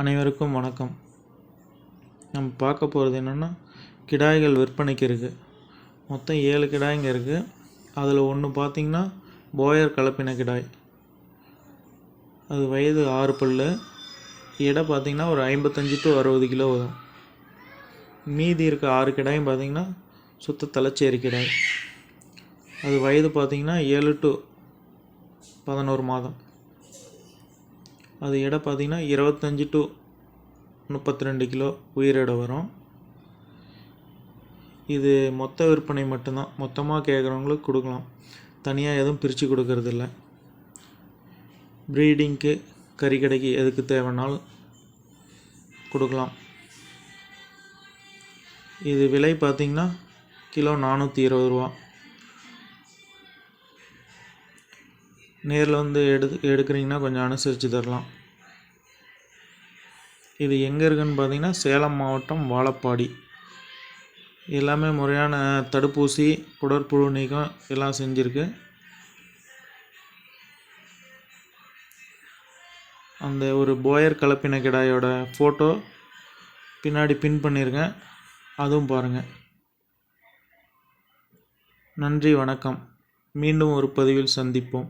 அனைவருக்கும் வணக்கம். நம்ம பார்க்க போகிறது என்னென்னா கிடாய்கள் விற்பனைக்கு இருக்குது மொத்தம் ஏழு கிடாய்ங்க இருக்குது அதில் ஒன்று பார்த்திங்கன்னா போயர் கலப்பின கிடாய். அது வயது ஆறு பல் எடை பார்த்திங்கன்னா ஒரு ஐம்பத்தஞ்சு டு அறுபது கிலோ வரும். மீதி இருக்க ஆறு கிடாயும் பார்த்திங்கன்னா சுத்த தலைச்சேரி கிடாய். அது வயது பார்த்திங்கன்னா ஏழு டு பதினோரு மாதம். அது எடை பார்த்திங்கன்னா இருபத்தஞ்சி டு முப்பத்தி ரெண்டு கிலோ உயிர் எடை வரும். இது மொத்த விற்பனை மட்டும்தான். மொத்தமாக கேட்குறவங்களுக்கு கொடுக்கலாம். தனியாக எதுவும் பிரித்து கொடுக்கறதில்ல. ப்ரீடிங்க்கு கறிக்கடைக்கு எதுக்கு தேவைனாலும் கொடுக்கலாம். இது விலை பார்த்திங்கன்னா கிலோ நானூற்றி இருபது ரூபா. நேரில் வந்து எடு எடுக்கிறீங்கன்னா கொஞ்சம் அனுசரித்து தரலாம். இது எங்கே இருக்குதுன்னு பார்த்தீங்கன்னா சேலம் மாவட்டம் வாழப்பாடி. எல்லாமே முறையான தடுப்பூசி குடற்புழு நீக்கம் எல்லாம் செஞ்சுருக்கு. அந்த ஒரு போயர் கலப்பின கிடாயோட ஃபோட்டோ பின்னாடி பின் பண்ணியிருக்கேன் அதுவும் பாருங்கள் நன்றி வணக்கம். மீண்டும் ஒரு பதிவில் சந்திப்போம்.